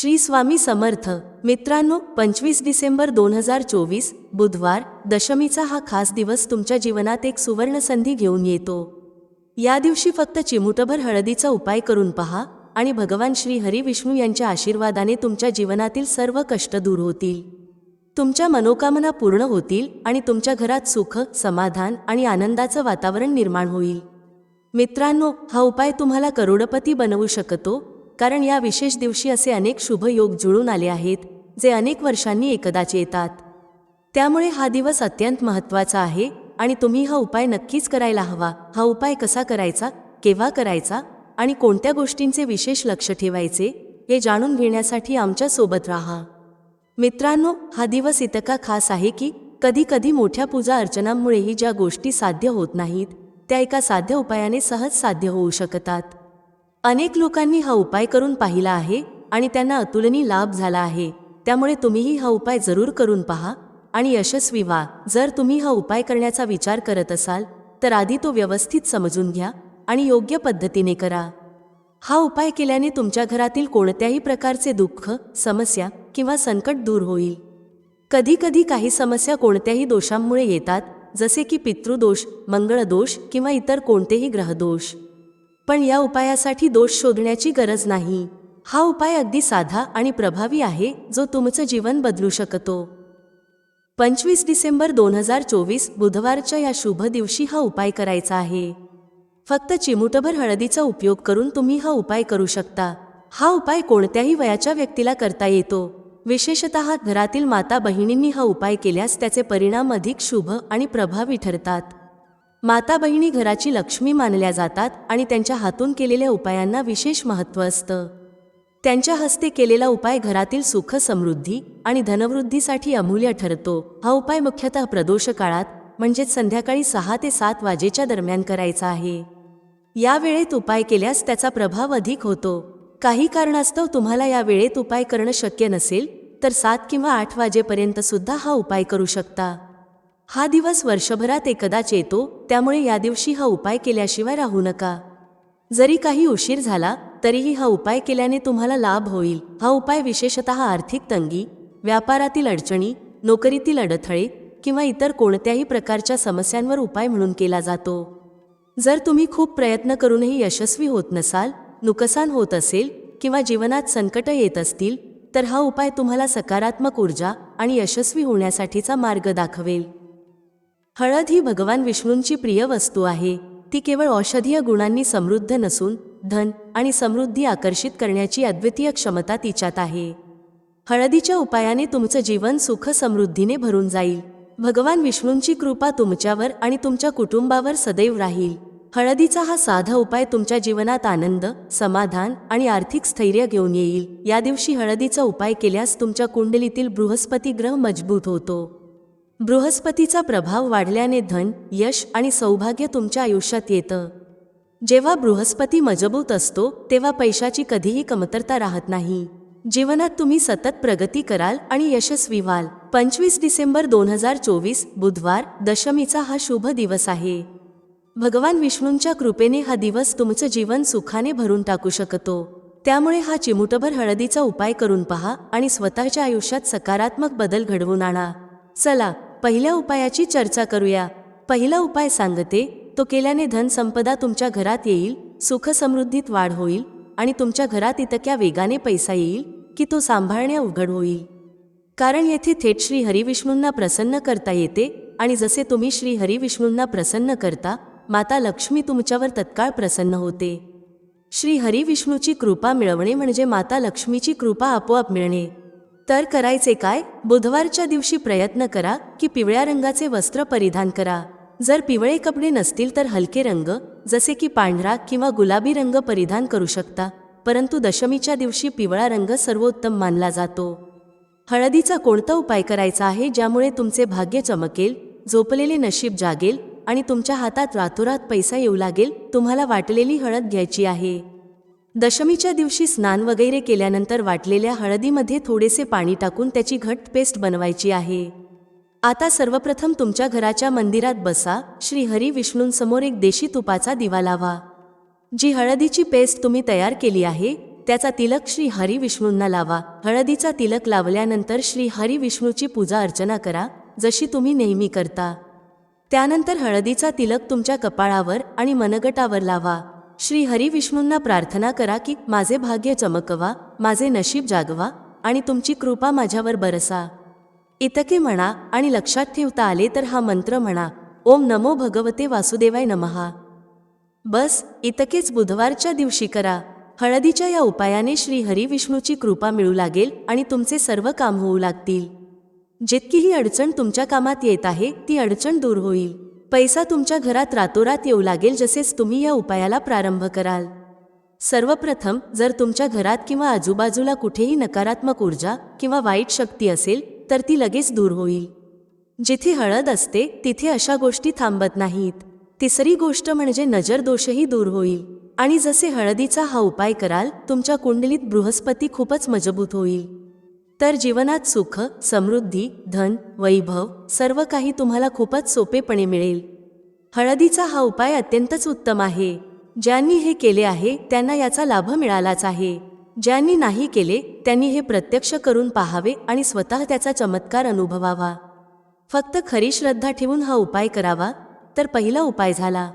श्री स्वामी समर्थ. मित्रांनो पंचवीस डिसेंबर दोन हजार चोवीस बुधवार दशमीचा हा खास दिवस तुमच्या जीवनात एक सुवर्ण संधी घेऊन येतो. या दिवशी फक्त चिमुटभर हळदीचा उपाय करून पहा आणि भगवान श्री हरी विष्णू यांच्या आशीर्वादाने तुमच्या जीवनातील सर्व कष्ट दूर होतील. तुमच्या मनोकामना पूर्ण होतील आणि तुमच्या घरात सुख समाधान आणि आनंदाचं वातावरण निर्माण होईल. मित्रांनो हा उपाय तुम्हाला करोडपती बनवू शकतो कारण या विशेष दिवशी असे अनेक शुभ योग जुळून आले आहेत जे अनेक वर्षांनी एकदाच येतात. त्यामुळे हा दिवस अत्यंत महत्त्वाचा आहे आणि तुम्ही हा उपाय नक्कीच करायला हवा. हा उपाय कसा करायचा केव्हा करायचा आणि कोणत्या गोष्टींचे विशेष लक्ष ठेवायचे हे जाणून घेण्यासाठी आमच्यासोबत राहा. मित्रांनो हा दिवस इतका खास आहे की कधी कधी मोठ्या पूजा अर्चनांमुळेही ज्या गोष्टी साध्य होत नाहीत त्या एका साध्य उपायाने सहज साध्य होऊ शकतात. अनेक लोकांनी हा उपाय करून पाहिला आहे आणि त्यांना अतुलनीय लाभ झाला आहे. त्यामुळे तुम्हीही हा उपाय जरूर करून पहा आणि यशस्वी व्हा. जर तुम्ही हा उपाय करण्याचा विचार करत असाल तर आधी तो व्यवस्थित समजून घ्या आणि योग्य पद्धतीने करा. हा उपाय केल्याने तुमच्या घरातील कोणत्याही प्रकारचे दुःख समस्या किंवा संकट दूर होईल. कधीकधी काही समस्या कोणत्याही दोषांमुळे येतात जसे की पितृदोष मंगळदोष किंवा इतर कोणतेही ग्रहदोष. पण या उपायासाठी दोष शोधण्याची गरज नाही. हा उपाय अगदी साधा आणि प्रभावी आहे जो तुमचं जीवन बदलू शकतो. पंचवीस डिसेंबर दोन हजार चोवीस बुधवारच्या या शुभ दिवशी हा उपाय करायचा आहे. फक्त चिमुटभर हळदीचा उपयोग करून तुम्ही हा उपाय करू शकता. हा उपाय कोणत्याही वयाच्या व्यक्तीला करता येतो. विशेषत घरातील माता बहिणींनी हा उपाय केल्यास त्याचे परिणाम अधिक शुभ आणि प्रभावी ठरतात. माता बहिणी घराची लक्ष्मी मानल्या जातात आणि त्यांच्या हातून केलेल्या उपायांना विशेष महत्त्व असतं. त्यांच्या हस्ते केलेला उपाय घरातील सुख समृद्धी आणि धनवृद्धीसाठी अमूल्य ठरतो. हा उपाय मुख्यतः प्रदोष काळात म्हणजेच संध्याकाळी सहा ते सात वाजेच्या दरम्यान करायचा आहे. या वेळेत उपाय केल्यास त्याचा प्रभाव अधिक होतो. काही कारणास्तव तुम्हाला या वेळेत उपाय करणं शक्य नसेल तर सात किंवा आठ वाजेपर्यंत सुद्धा हा उपाय करू शकता. हा दिवस वर्षभरात एकदाच येतो त्यामुळे या दिवशी हा उपाय केल्याशिवाय राहू नका. जरी काही उशीर झाला तरीही हा उपाय केल्याने तुम्हाला लाभ होईल. हा उपाय विशेषतः आर्थिक तंगी व्यापारातील अडचणी नोकरीतील अडथळे किंवा इतर कोणत्याही प्रकारच्या समस्यांवर उपाय म्हणून केला जातो. जर तुम्ही खूप प्रयत्न करूनही यशस्वी होत नसाल नुकसान होत असेल किंवा जीवनात संकट येत असतील तर हा उपाय तुम्हाला सकारात्मक ऊर्जा आणि यशस्वी होण्यासाठीचा मार्ग दाखवेल. हळद ही भगवान विष्णूंची प्रिय वस्तू आहे. ती केवळ औषधीय गुणांनी समृद्ध नसून धन आणि समृद्धी आकर्षित करण्याची अद्वितीय क्षमता तिच्यात आहे. हळदीच्या उपायाने तुमचं जीवन सुख समृद्धीने भरून जाईल. भगवान विष्णूंची कृपा तुमच्यावर आणि तुमच्या कुटुंबावर सदैव राहील. हळदीचा हा साधा उपाय तुमच्या जीवनात आनंद समाधान आणि आर्थिक स्थैर्य घेऊन येईल. या दिवशी हळदीचा उपाय केल्यास तुमच्या कुंडलीतील बृहस्पती ग्रह मजबूत होतो. बृहस्पतीचा प्रभाव वाढल्याने धन यश आणि सौभाग्य तुमच्या आयुष्यात येतं. जेव्हा बृहस्पती मजबूत असतो तेव्हा पैशाची कधीही कमतरता राहत नाही. जीवनात तुम्ही सतत प्रगती कराल आणि यशस्वी व्हाल. पंचवीस डिसेंबर दोन हजार चोवीस बुधवार दशमीचा हा शुभ दिवस आहे. भगवान विष्णूंच्या कृपेने हा दिवस तुमचं जीवन सुखाने भरून टाकू शकतो. त्यामुळे हा चिमुटभर हळदीचा उपाय करून पहा आणि स्वतःच्या आयुष्यात सकारात्मक बदल घडवून आणा. चला पहिल्या उपायाची चर्चा करूया. पहिला उपाय सांगते तो केल्याने धनसंपदा तुमच्या घरात येईल सुखसमृद्धीत वाढ होईल आणि तुमच्या घरात इतक्या वेगाने पैसा येईल की तो सांभाळणे अवघड होईल. कारण येथे थेट श्री हरिविष्णूंना प्रसन्न करता येते आणि जसे तुम्ही श्री हरिविष्णूंना प्रसन्न करता माता लक्ष्मी तुमच्यावर तत्काळ प्रसन्न होते. श्री हरिविष्णूची कृपा मिळवणे म्हणजे माता लक्ष्मीची कृपा आपोआप मिळणे. तर करायचे काय? बुधवारच्या दिवशी प्रयत्न करा की पिवळ्या रंगाचे वस्त्र परिधान करा. जर पिवळे कपडे नसतील तर हलके रंग जसे की पांढरा किंवा गुलाबी रंग परिधान करू शकता. परंतु दशमीच्या दिवशी पिवळा रंग सर्वोत्तम मानला जातो. हळदीचा कोणता उपाय करायचा आहे ज्यामुळे तुमचे भाग्य चमकेल झोपलेले नशीब जागेल आणि तुमच्या हातात रातोरात पैसा येऊ लागेल तुम्हाला वाटलेली हळद घ्यायची आहे? दशमीच्या दिवशी स्नान वगैरे केल्यानंतर वाटलेल्या हळदीमध्ये थोडेसे पाणी टाकून त्याची घट पेस्ट बनवायची आहे. आता सर्वप्रथम तुमच्या घराच्या मंदिरात बसा श्रीहरी विष्णूंसमोर एक देशी तुपाचा दिवा लावा. जी हळदीची पेस्ट तुम्ही तयार केली आहे त्याचा तिलक श्री हरी विष्णूंना लावा. हळदीचा तिलक लावल्यानंतर श्री हरी विष्णूची पूजा अर्चना करा जशी तुम्ही नेहमी करता. त्यानंतर हळदीचा तिलक तुमच्या कपाळावर आणि मनगटावर लावा. श्री हरी विष्णूंना प्रार्थना करा की माझे भाग्य चमकवा माझे नशीब जागवा आणि तुमची कृपा माझ्यावर बरसा. इतके म्हणा आणि लक्षात ठेवता आले तर हा मंत्र म्हणा ओम नमो भगवते वासुदेवाय नमहा. बस इतकेच बुधवारच्या दिवशी करा. हळदीच्या या उपायाने श्री हरी विष्णूची कृपा मिळू लागेल आणि तुमचे सर्व काम होऊ लागतील. जितकीही अडचण तुमच्या कामात येत आहे ती अडचण दूर होईल. पैसा तुमच्या घरात रातोरात येऊ लागेल जसेच तुम्ही या उपायाला प्रारंभ कराल. सर्वप्रथम जर तुमच्या घरात किंवा आजूबाजूला कुठेही नकारात्मक ऊर्जा किंवा वाईट शक्ती असेल तर ती लगेच दूर होईल. जिथे हळद असते तिथे अशा गोष्टी थांबत नाहीत. तिसरी गोष्ट म्हणजे नजर दोषही दूर होईल. आणि जसे हळदीचा हा उपाय कराल तुमच्या कुंडलीत बृहस्पती खूपच मजबूत होईल. तर जीवनात सुख समृद्धी धन वैभव सर्व काही तुम्हाला खूपच सोपेपणे मिळेल. हळदीचा हा उपाय अत्यंतच उत्तम आहे. ज्यांनी हे केले आहे त्यांना याचा लाभ मिळालाच आहे. ज्यांनी नाही केले त्यांनी हे प्रत्यक्ष करून पाहावे आणि स्वतः त्याचा चमत्कार अनुभवावा. फक्त खरी श्रद्धा ठेवून हा उपाय करावा तर पहिला उपाय झाला.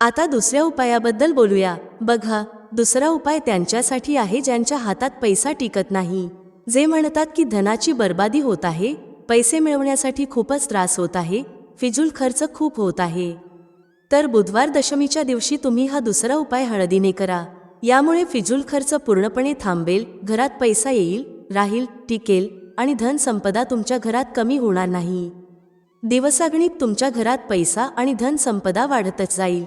आता दुसऱ्या उपायाबद्दल बोलूया. बघा दुसरा उपाय त्यांच्यासाठी आहे ज्यांच्या हातात पैसा टिकत नाही. जे म्हणतात की धनाची बर्बादी होत आहे पैसे मिळवण्यासाठी खूपच त्रास होत आहे फिजूल खर्च खूप होत आहे. तर बुधवार दशमीच्या दिवशी तुम्ही हा दुसरा उपाय हळदीने करा. यामुळे फिजूल खर्च पूर्णपणे थांबेल घरात पैसा येईल राहील टिकेल आणि धनसंपदा तुमच्या घरात कमी होणार नाही. दिवसागणिक तुमच्या घरात पैसा आणि धनसंपदा वाढतच जाईल.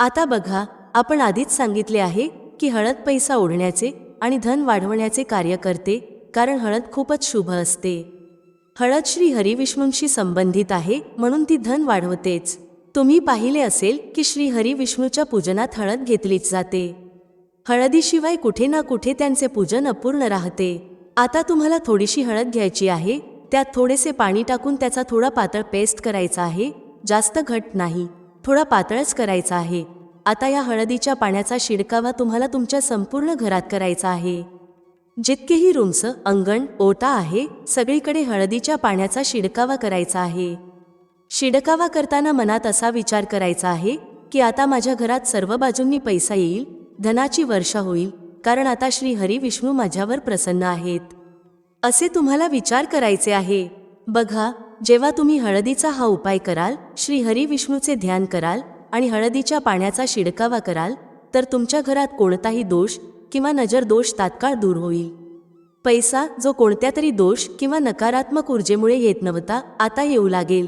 आता बघा आपण आधीच सांगितले आहे की हळद पैसा ओढण्याचे आणि धन वाढवण्याचे कार्य करते कारण हळद खूपच शुभ असते. हळद श्री हरिविष्णूंशी संबंधित आहे म्हणून ती धन वाढवतेच. तुम्ही पाहिले असेल की श्री हरिविष्णूच्या पूजनात हळद घेतलीच जाते. हळदीशिवाय कुठे ना कुठे त्यांचे पूजन अपूर्ण राहते. आता तुम्हाला थोडीशी हळद घ्यायची आहे त्यात थोडेसे पाणी टाकून त्याचा थोडा पातळ पेस्ट करायचा आहे जास्त घट नाही. थोडा पातळच करायचा आहे. आता या हळदीच्या पाण्याचा शिडकावा तुम्हाला तुमच्या संपूर्ण घरात करायचा आहे. जितकेही रूम्स अंगण ओटा आहे सगळीकडे हळदीच्या पाण्याचा शिडकावा करायचा आहे. शिडकावा करताना मनात असा विचार करायचा आहे की आता माझ्या घरात सर्व बाजूंनी पैसा येईल धनाची वर्षा होईल कारण आता श्री हरी विष्णू माझ्यावर प्रसन्न आहेत. असे तुम्हाला विचार करायचे आहे. बघा जेव्हा तुम्ही हळदीचा हा उपाय कराल श्री हरी विष्णूचे ध्यान कराल आणि हळदीच्या पाण्याचा शिडकावा कराल तर तुमच्या घरात कोणताही दोष किंवा नजर दोष तात्काळ दूर होईल. पैसा जो कोणत्या तरी दोष किंवा नकारात्मक ऊर्जेमुळे येत नव्हता आता येऊ लागेल.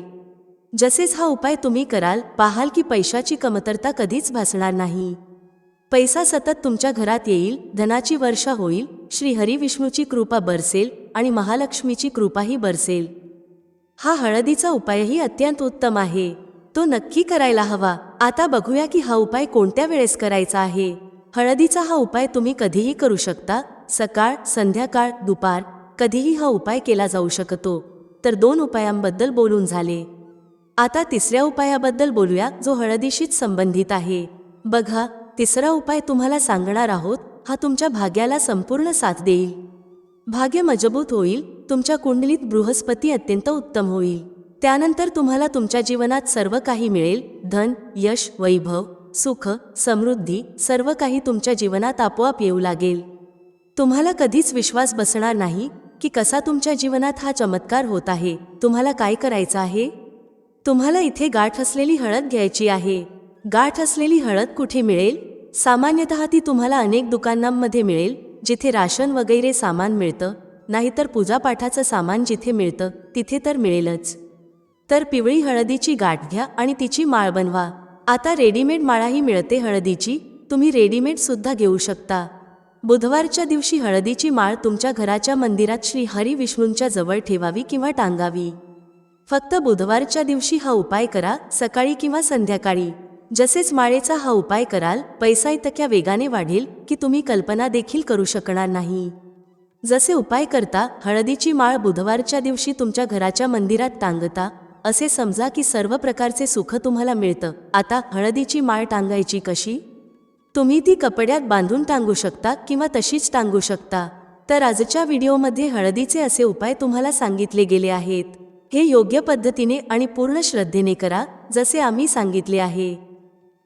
जसेच हा उपाय तुम्ही कराल पाहाल की पैशाची कमतरता कधीच भासणार नाही. पैसा सतत तुमच्या घरात येईल धनाची वर्षा होईल श्रीहरी विष्णूची कृपा बरसेल आणि महालक्ष्मीची कृपाही बरसेल. हा हळदीचा उपायही अत्यंत उत्तम आहे. तो नक्की करायला हवा. आता बघूया की हा उपाय कोणत्या वेळेस करायचा आहे. हळदीचा हा उपाय तुम्ही कधीही करू शकता. सकाळ संध्याकाळ दुपार कधीही हा उपाय केला जाऊ शकतो. तर दोन उपायांबद्दल बोलून झाले. आता तिसऱ्या उपायाबद्दल बोलूया जो हळदीशीच संबंधित आहे. बघा तिसरा उपाय तुम्हाला सांगणार आहोत हा तुमच्या भाग्याला संपूर्ण साथ देईल. भाग्य मजबूत होईल तुमच्या कुंडलीत बृहस्पती अत्यंत उत्तम होईल. त्यानंतर तुम्हाला तुमच्या जीवनात सर्व काही मिळेल धन यश वैभव सुख समृद्धी सर्व काही तुमच्या जीवनात आपोआप येऊ लागेल. तुम्हाला कधीच विश्वास बसणार नाही की कसा तुमच्या जीवनात हा चमत्कार होत आहे. तुम्हाला काय करायचं आहे? तुम्हाला इथे गाठ असलेली हळद घ्यायची आहे. गाठ असलेली हळद कुठे मिळेल? सामान्यतः ती तुम्हाला अनेक दुकानांमध्ये मिळेल जिथे राशन वगैरे सामान मिळतं नाहीतर पूजापाठाचं सामान जिथे मिळतं तिथे तर मिळेलच. तर पिवळी हळदीची गाठ घ्या आणि तिची माळ बनवा. आता रेडीमेड माळाही मिळते हळदीची. तुम्ही रेडीमेडसुद्धा घेऊ शकता. बुधवारच्या दिवशी हळदीची माळ तुमच्या घराच्या मंदिरात श्री हरी विष्णूंच्या जवळ ठेवावी किंवा टांगावी. फक्त बुधवारच्या दिवशी हा उपाय करा सकाळी किंवा संध्याकाळी. जसेच माळेचा हा उपाय कराल पैसा इतक्या वेगाने वाढेल की तुम्ही कल्पना देखील करू शकणार नाही. जसे उपाय करता हळदीची माळ बुधवारच्या दिवशी तुमच्या घराच्या मंदिरात टांगता असे समजा की सर्व प्रकारचे सुख तुम्हाला मिळतं. आता हळदीची माळ टांगायची कशी? तुम्ही ती कपड्यात बांधून टांगू शकता किंवा तशीच टांगू शकता. तर आजच्या व्हिडिओमध्ये हळदीचे असे उपाय तुम्हाला सांगितले गेले आहेत. हे योग्य पद्धतीने आणि पूर्ण श्रद्धेने करा जसे आम्ही सांगितले आहे.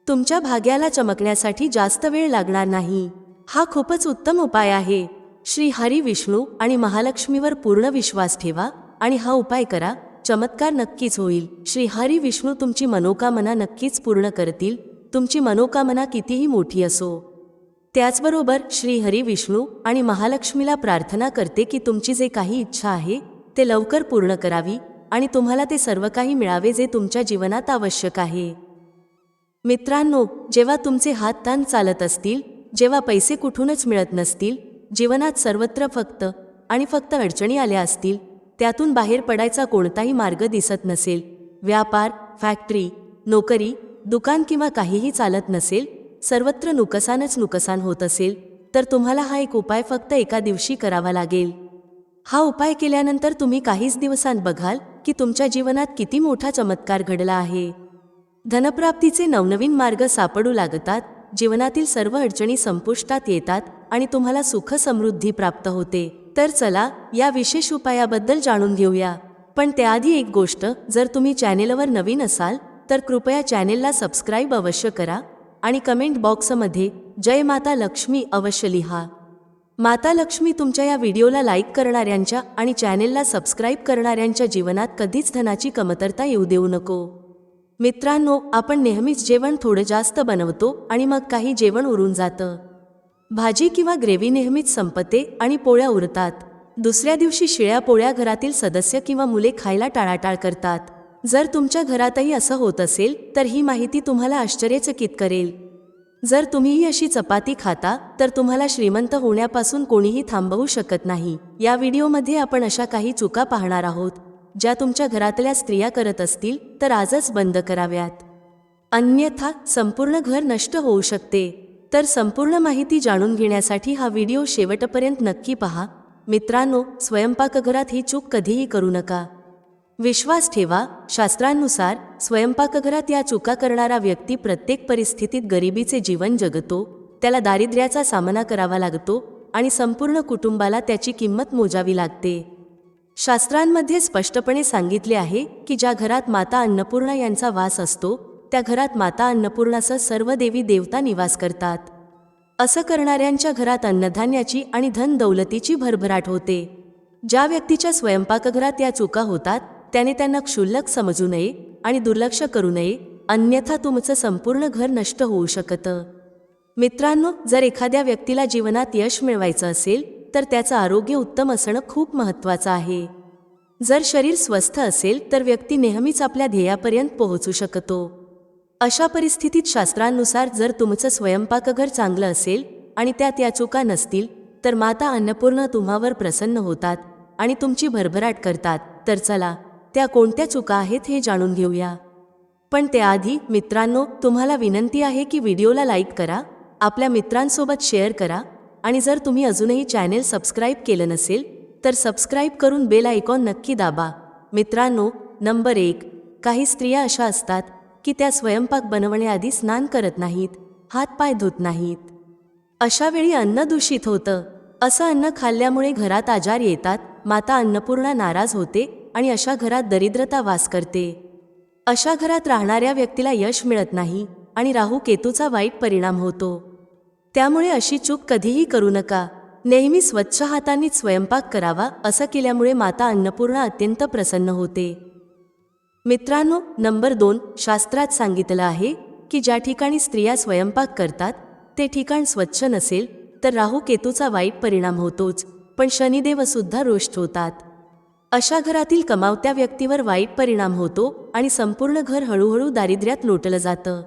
तुमच्या भाग्याला चमकण्यासाठी जास्त वेळ लागणार नाही. हा खूपच उत्तम उपाय आहे. श्री हरी विष्णू आणि महालक्ष्मीवर पूर्ण विश्वास ठेवा आणि हा उपाय करा. चमत्कार नक्कीच होईल. श्रीहरी विष्णू तुमची मनोकामना नक्कीच पूर्ण करतील. तुमची मनोकामना कितीही मोठी असो. त्याचबरोबर श्रीहरी विष्णू आणि महालक्ष्मीला प्रार्थना करते की तुमची जे काही इच्छा आहे ते लवकर पूर्ण करावी आणि तुम्हाला ते सर्व काही मिळावे जे तुमच्या जीवनात आवश्यक आहे. मित्रांनो जेव्हा तुमचे हात ताण चालत असतील जेव्हा पैसे कुठूनच मिळत नसतील जीवनात सर्वत्र फक्त आणि फक्त अडचणी आल्या असतील त्यातून बाहेर पडायचा कोणताही मार्ग दिसत नसेल. व्यापार फॅक्टरी नोकरी दुकान किंवा काहीही चालत नसेल सर्वत्र नुकसानच नुकसान होत असेल तर तुम्हाला हा एक उपाय फक्त एका दिवशी करावा लागेल. हा उपाय केल्यानंतर तुम्ही काहीच दिवसांत बघाल की तुमच्या जीवनात किती मोठा चमत्कार घडला आहे. धनप्राप्तीचे नवनवीन मार्ग सापडू लागतात जीवनातील सर्व अडचणी संपुष्टात येतात आणि तुम्हाला सुख समृद्धी प्राप्त होते. तर चला या विशेष उपायाबद्दल जाणून घेऊया. पण त्याआधी एक गोष्ट जर तुम्ही चॅनेलवर नवीन असाल तर कृपया चॅनेलला सबस्क्राईब अवश्य करा आणि कमेंट बॉक्समध्ये जय माता लक्ष्मी अवश्य लिहा. माता लक्ष्मी तुमच्या या व्हिडिओला लाईक करणाऱ्यांच्या आणि चॅनेलला सबस्क्राईब करणाऱ्यांच्या जीवनात कधीच धनाची कमतरता येऊ देऊ नको. मित्रांनो आपण नेहमीच जेवण थोडं जास्त बनवतो आणि मग काही जेवण उरून जातं. भाजी किंवा ग्रेव्ही नेहमीच संपते आणि पोळ्या उरतात. दुसऱ्या दिवशी शिळ्या पोळ्या घरातील सदस्य किंवा मुले खायला टाळाटाळ करतात. जर तुमच्या घरातही असं होत असेल तर ही माहिती तुम्हाला आश्चर्यचकित करेल. जर तुम्हीही अशी चपाती खाता तर तुम्हाला श्रीमंत होण्यापासून कोणीही थांबवू शकत नाही. या व्हिडिओमध्ये आपण अशा काही चुका पाहणार आहोत. ज्या तुमच्या घरातल्या स्त्रिया करत असतील तर आजच बंद कराव्यात. अन्यथा संपूर्ण घर नष्ट होऊ शकते. तर संपूर्ण माहिती जाणून घेण्यासाठी हा व्हिडिओ शेवटपर्यंत नक्की पहा. मित्रांनो स्वयंपाकघरात ही चूक कधीही करू नका. विश्वास ठेवा शास्त्रांनुसार स्वयंपाकघरात या चुका करणारा व्यक्ती प्रत्येक परिस्थितीत गरिबीचे जीवन जगतो त्याला दारिद्र्याचा सामना करावा लागतो आणि संपूर्ण कुटुंबाला त्याची किंमत मोजावी लागते. शास्त्रांमध्ये स्पष्टपणे सांगितले आहे की ज्या घरात माता अन्नपूर्णा यांचा वास असतो त्या घरात माता अन्नपूर्णासह सर्व देवी देवता निवास करतात. असं करणाऱ्यांच्या घरात अन्नधान्याची आणि धन दौलतीची भरभराट होते. ज्या व्यक्तीच्या स्वयंपाकघरात या चुका होतात त्याने त्यांना क्षुल्लक समजू नये आणि दुर्लक्ष करू नये अन्यथा तुमचं संपूर्ण घर नष्ट होऊ शकतं. मित्रांनो जर एखाद्या व्यक्तीला जीवनात यश मिळवायचं असेल तर त्याचं आरोग्य उत्तम असणं खूप महत्त्वाचं आहे. जर शरीर स्वस्थ असेल तर व्यक्ती नेहमीच आपल्या ध्येयापर्यंत पोहोचू शकतो. अशा परिस्थितीत शास्त्रांनुसार जर तुमचं स्वयंपाकघर चांगलं असेल आणि त्यात या चुका नसतील तर माता अन्नपूर्ण तुम्हावर प्रसन्न होतात आणि तुमची भरभराट करतात. तर चला त्या कोणत्या चुका आहेत हे जाणून घेऊया. पण त्याआधी मित्रांनो तुम्हाला विनंती आहे की व्हिडिओला लाईक करा आपल्या मित्रांसोबत शेअर करा आणि जर तुम्ही अजूनही चॅनेल सबस्क्राईब केलं नसेल तर सबस्क्राईब करून बेल आयकॉन नक्की दाबा. मित्रांनो नंबर एक काही स्त्रिया अशा असतात की त्या स्वयंपाक बनवण्याआधी स्नान करत नाहीत हातपाय धुत नाहीत. अशावेळी अन्न दूषित होतं. असं अन्न खाल्ल्यामुळे घरात आजार येतात माता अन्नपूर्णा नाराज होते आणि अशा घरात दरिद्रता वास करते. अशा घरात राहणाऱ्या व्यक्तीला यश मिळत नाही आणि राहू केतूचा वाईट परिणाम होतो. त्यामुळे अशी चूक कधीही करू नका. नेहमी स्वच्छ हातांनीच स्वयंपाक करावा असं केल्यामुळे माता अन्नपूर्णा अत्यंत प्रसन्न होते. मित्रांनो नंबर दोन शास्त्रात सांगितलं आहे की ज्या ठिकाणी स्त्रिया स्वयंपाक करतात ते ठिकाण स्वच्छ नसेल तर राहू केतूचा वाईट परिणाम होतोच पण शनिदेवसुद्धा रोष्ट होतात. अशा घरातील कमावत्या व्यक्तीवर वाईट परिणाम होतो आणि संपूर्ण घर हळूहळू दारिद्र्यात लोटलं जातं.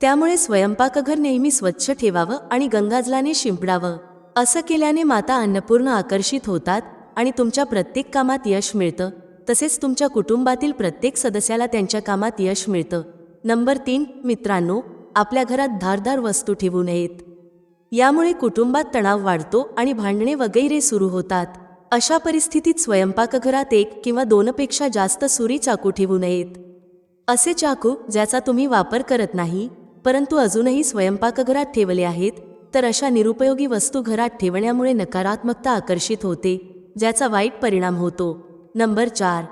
त्यामुळे स्वयंपाकघर नेहमी स्वच्छ ठेवावं आणि गंगाजलाने शिंपडावं. असं केल्याने माता अन्नपूर्ण आकर्षित होतात आणि तुमच्या प्रत्येक कामात यश मिळतं तसेच तुमच्या कुटुंबातील प्रत्येक सदस्याला त्यांच्या कामात यश मिळतं. नंबर तीन मित्रांनो आपल्या घरात धारदार वस्तू ठेवू नयेत. यामुळे कुटुंबात तणाव वाढतो आणि भांडणे वगैरे सुरू होतात. अशा परिस्थितीत स्वयंपाकघरात एक किंवा दोनपेक्षा जास्त सुरी चाकू ठेवू नयेत. असे चाकू ज्याचा तुम्ही वापर करत नाही परंतु अजूनही स्वयंपाकघरात ठेवले आहेत तर अशा निरुपयोगी वस्तू घरात ठेवण्यामुळे नकारात्मकता आकर्षित होते ज्याचा वाईट परिणाम होतो. नंबर चार.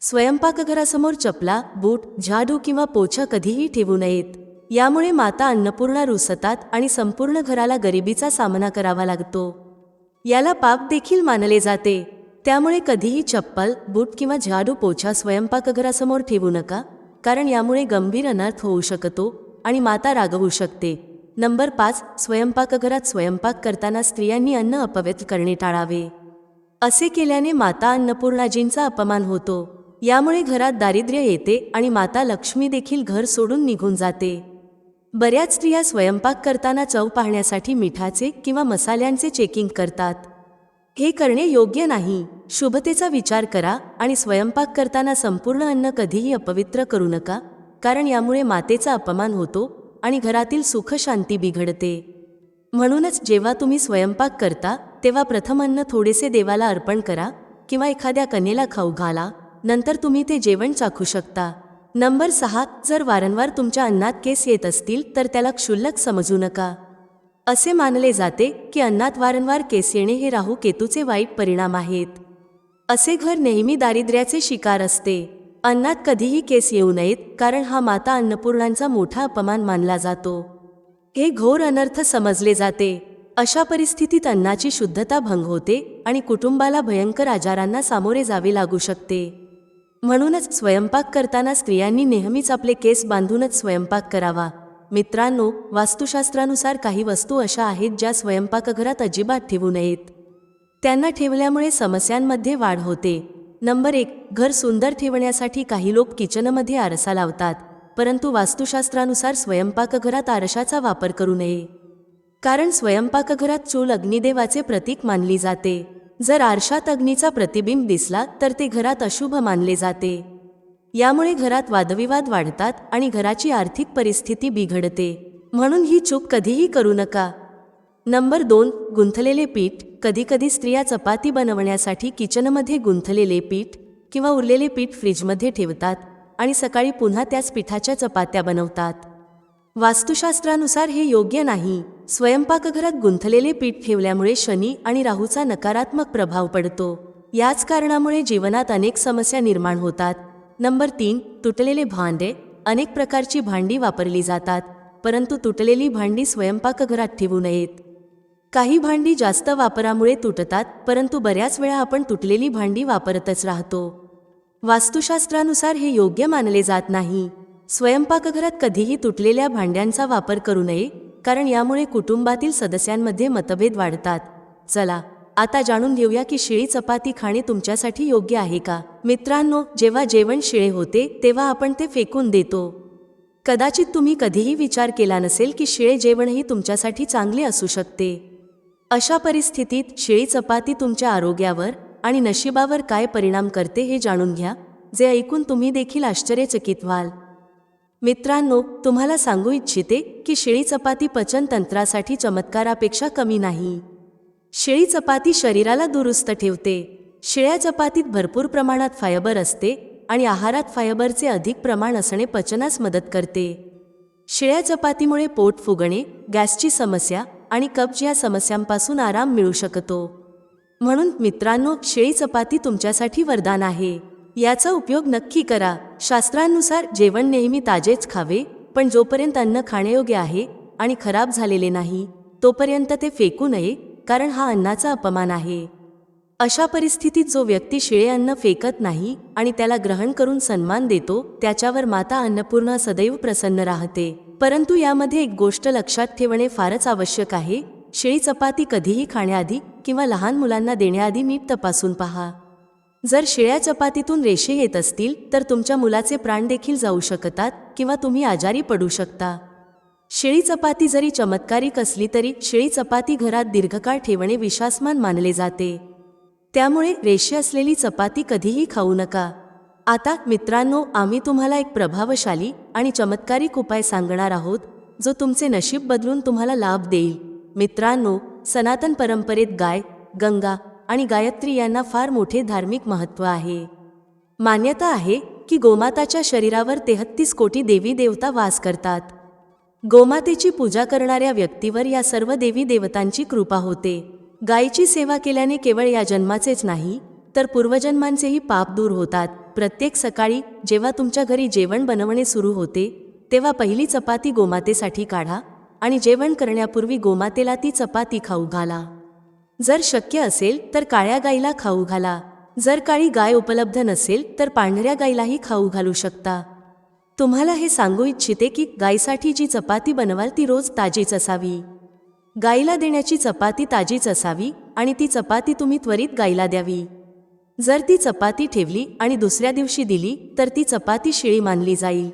स्वयंपाकघरासमोर चपला बूट झाडू किंवा पोछा कधीही ठेवू नयेत. यामुळे माता अन्नपूर्णा रुसतात आणि संपूर्ण घराला गरिबीचा सामना करावा लागतो. याला पाप देखील मानले जाते. त्यामुळे कधीही चप्पल बूट किंवा झाडू पोछा स्वयंपाकघरासमोर ठेवू नका कारण यामुळे गंभीर अनर्थ होऊ शकतो आणि माता रागवू शकते. नंबर पाच. स्वयंपाकघरात स्वयंपाक करताना स्त्रियांनी अन्न अपवित्र करणे टाळावे. असे केल्याने माता अन्नपूर्णाजींचा अपमान होतो. यामुळे घरात दारिद्र्य येते आणि माता लक्ष्मी देखील घर सोडून निघून जाते. बऱ्याच स्त्रिया स्वयंपाक करताना चव पाहण्यासाठी मिठाचे किंवा मसाल्यांचे चेकिंग करतात. हे करणे योग्य नाही. शुभतेचा विचार करा आणि स्वयंपाक करताना संपूर्ण अन्न कधीही अपवित्र करू नका कारण यामुळे मातेचा अपमान होतो आणि घरातील सुख शांती बिघडते. म्हणूनच जेव्हा तुम्ही स्वयंपाक करता तेव्हा प्रथम अन्न थोडेसे देवाला अर्पण करा किंवा एखाद्या कन्येला खाऊ घाला नंतर तुम्ही ते जेवण चाखू शकता. नंबर सहा जर वारंवार तुमच्या अन्नात केस येत असतील तर त्याला क्षुल्लक समजू नका. असे मानले जाते की अन्नात वारंवार केस येणे हे राहू केतूचे वाईट परिणाम आहेत. असे घर नेहमी दारिद्र्याचे शिकार असते. अन्नात कधीही केस येऊ नयेत कारण हा माता अन्नपूर्णांचा मोठा अपमान मानला जातो. हे घोर अनर्थ समजले जाते. अशा परिस्थितीत अन्नाची शुद्धता भंग होते आणि कुटुंबाला भयंकर आजारांना सामोरे जावे लागू शकते. म्हणूनच स्वयंपाक करताना स्त्रियांनी नेहमीच आपले केस बांधूनच स्वयंपाक करावा. मित्रांनो वास्तुशास्त्रानुसार काही वस्तू अशा आहेत ज्या स्वयंपाकघरात अजिबात ठेवू नयेत. त्यांना ठेवल्यामुळे समस्यांमध्ये वाढ होते. नंबर एक घर सुंदर ठेवण्यासाठी काही लोक किचनमध्ये आरसा लावतात परंतु वास्तुशास्त्रानुसार स्वयंपाकघरात आरशाचा वापर करू नये. कारण स्वयंपाकघरात चूल अग्निदेवाचे प्रतीक मानली जाते. जर आरशात अग्नीचा प्रतिबिंब दिसला तर ते घरात अशुभ मानले जाते. यामुळे घरात वादविवाद वाढतात आणि घराची आर्थिक परिस्थिती बिघडते. म्हणून ही चूक कधीही करू नका. नंबर दोन गुंथलेले पीठ. कधीकधी स्त्रिया चपाती बनवण्यासाठी किचनमध्ये गुंथलेले पीठ किंवा उरलेले पीठ फ्रीजमध्ये ठेवतात आणि सकाळी पुन्हा त्याच पिठाच्या चपात्या बनवतात. वास्तुशास्त्रानुसार हे योग्य नाही. स्वयंपाकघरात गुंथलेले पीठ ठेवल्यामुळे शनी आणि राहूचा नकारात्मक प्रभाव पडतो. याच कारणामुळे जीवनात अनेक समस्या निर्माण होतात. नंबर तीन तुटलेले भांडे. अनेक प्रकारची भांडी वापरली जातात परंतु तुटलेली भांडी स्वयंपाकघरात ठेवू नयेत. काही भांडी जास्त वापरामुळे तुटतात परंतु बऱ्याच वेळा आपण तुटलेली भांडी वापरतच राहतो. वास्तुशास्त्रानुसार हे योग्य मानले जात नाही. स्वयंपाकघरात कधीही तुटलेल्या भांड्यांचा वापर करू नये कारण यामुळे कुटुंबातील सदस्यांमध्ये मतभेद वाढतात. चला आता जाणून घेऊया की शिळी चपाती खाणे तुमच्यासाठी योग्य आहे का? मित्रांनो जेव्हा जेवण शिळे होते तेव्हा आपण ते फेकून देतो. कदाचित तुम्ही कधीही विचार केला नसेल की शिळे जेवणही तुमच्यासाठी चांगले असू शकते. अशा परिस्थितीत शिळी चपाती तुमच्या आरोग्यावर आणि नशिबावर काय परिणाम करते हे जाणून घ्या जे ऐकून तुम्ही देखील आश्चर्यचकित व्हाल. मित्रांनो तुम्हाला सांगू इच्छिते की शेळी चपाती पचनतंत्रासाठी चमत्कारापेक्षा कमी नाही. शेळी चपाती शरीराला दुरुस्त ठेवते. शिळ्या चपातीत भरपूर प्रमाणात फायबर असते आणि आहारात फायबरचे अधिक प्रमाण असणे पचनास मदत करते. शिळ्या चपातीमुळे पोट फुगणे गॅसची समस्या आणि कब्ज या समस्यांपासून आराम मिळू शकतो. म्हणून मित्रांनो शेळी चपाती तुमच्यासाठी वरदान आहे. याचा उपयोग नक्की करा. शास्त्रांनुसार जेवण नेहमी ताजेच खावे पण जोपर्यंत अन्न खाण्यायोग्य आहे आणि खराब झालेले नाही तोपर्यंत ते फेकू नये कारण हा अन्नाचा अपमान आहे. अशा परिस्थितीत जो व्यक्ती शिळे अन्न फेकत नाही आणि त्याला ग्रहण करून सन्मान देतो त्याच्यावर माता अन्नपूर्णा सदैव प्रसन्न राहते. परंतु यामध्ये एक गोष्ट लक्षात ठेवणे फारच आवश्यक आहे. शिळी चपाती कधीही खाण्याआधी किंवा लहान मुलांना देण्याआधी मीठ तपासून पहा. जर शिळ्या चपातीतून रेषे येत असतील तर तुमच्या मुलाचे प्राण देखील जाऊ शकतात किंवा तुम्ही आजारी पडू शकता. शिळी चपाती जरी चमत्कारिक असली तरी शिळी चपाती घरात दीर्घकाळ ठेवणे विश्वासमान मानले जाते. त्यामुळे रेषे असलेली चपाती कधीही खाऊ नका. आता मित्रांनो आम्ही तुम्हाला एक प्रभावशाली आणि चमत्कारिक उपाय सांगणार आहोत जो तुमचे नशीब बदलून तुम्हाला लाभ देईल. मित्रांनो सनातन परंपरेत गाय गंगा आणि गायत्री यांना फार मोठे धार्मिक महत्त्व आहे. मान्यता आहे की गोमाताच्या शरीरावर तेहत्तीस कोटी देवी देवता वास करतात. गोमातेची पूजा करणाऱ्या व्यक्तीवर या सर्व देवी देवतांची कृपा होते. गायीची सेवा केल्याने केवळ या जन्माचेच नाही तर पूर्वजन्मांचेही पाप दूर होतात. प्रत्येक सकाळी जेव्हा तुमच्या घरी जेवण बनवणे सुरू होते तेव्हा पहिली चपाती गोमातेसाठी काढा आणि जेवण करण्यापूर्वी गोमातेला ती चपाती खाऊ घाला. जर शक्य असेल तर काळ्या गाईला खाऊ घाला. जर काळी गाय उपलब्ध नसेल तर पांढऱ्या गाईलाही खाऊ घालू शकता. तुम्हाला हे सांगू इच्छिते की गायीसाठी जी चपाती बनवाल ती रोज ताजीच असावी. गाईला देण्याची चपाती ताजीच असावी आणि ती चपाती तुम्ही त्वरित गाईला द्यावी. जर ती चपाती ठेवली आणि दुसऱ्या दिवशी दिली तर ती चपाती शिळी मानली जाईल.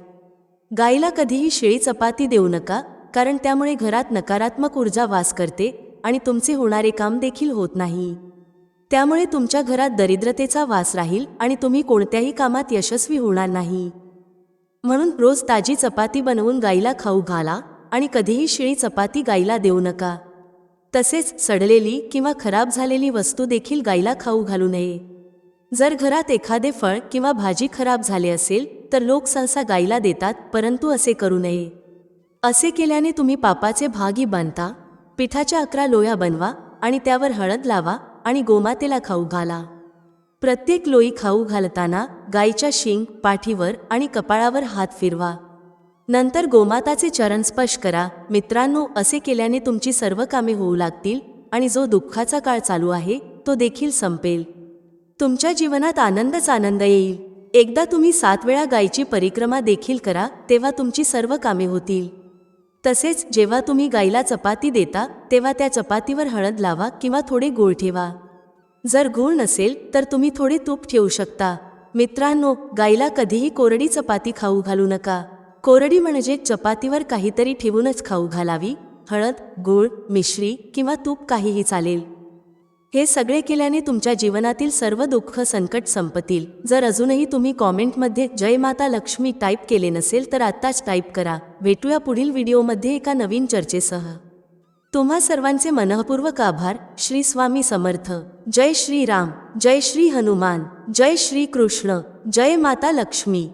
गाईला कधीही शिळी चपाती देऊ नका कारण त्यामुळे घरात नकारात्मक ऊर्जा वास करते आणि तुमचे होणारे काम देखील होत नाही. त्यामुळे तुमच्या घरात दरिद्रतेचा वास राहील आणि तुम्ही कोणत्याही कामात यशस्वी होणार नाही. म्हणून रोज ताजी चपाती बनवून गाईला खाऊ घाला आणि कधीही शिळी चपाती गाईला देऊ नका. तसेच सडलेली किंवा खराब झालेली वस्तू देखील गाईला खाऊ घालू नये. जर घरात एखादे फळ किंवा भाजी खराब झाले असेल तर लोक सहसा गाईला देतात परंतु असे करू नये. असे केल्याने तुम्ही पापाचे भागी बांधता पिठाच्या अकरा लोया बनवा आणि त्यावर हळद लावा आणि गोमातेला खाऊ घाला. प्रत्येक लोई खाऊ घालताना गायीच्या शिंग पाठीवर आणि कपाळावर हात फिरवा. नंतर गोमाताचे चरण स्पर्श करा. मित्रांनो असे केल्याने तुमची सर्व कामे होऊ लागतील आणि जो दुःखाचा काळ चालू आहे तो देखील संपेल. तुमच्या जीवनात आनंदच आनंद येईल. एकदा तुम्ही सात वेळा गायीची परिक्रमा देखील करा तेव्हा तुमची सर्व कामे होतील. तसेच जेव्हा तुम्ही गाईला चपाती देता तेव्हा त्या चपातीवर हळद लावा किंवा थोडे गूळ ठेवा. जर गूळ नसेल तर तुम्ही थोडे तूप ठेवू शकता. मित्रांनो गाईला कधीही कोरडी चपाती खाऊ घालू नका. कोरडी म्हणजे चपातीवर काहीतरी ठेवूनच खाऊ घालावी. हळद गूळ मिश्री किंवा तूप काहीही चालेल. हे सगळे केल्याने तुमच्या जीवनातील सर्व दुःख संकट संपतील. जर अजूनही तुम्ही कॉमेंटमध्ये जय माता लक्ष्मी टाईप केले नसेल तर आत्ताच टाईप करा. भेटूया पुढील व्हिडिओमध्ये एका नवीन चर्चेसह. तुम्हा सर्वांचे मनःपूर्वक आभार. श्री स्वामी समर्थ. जय श्री राम. जय श्री हनुमान. जय श्री कृष्ण. जय माता लक्ष्मी.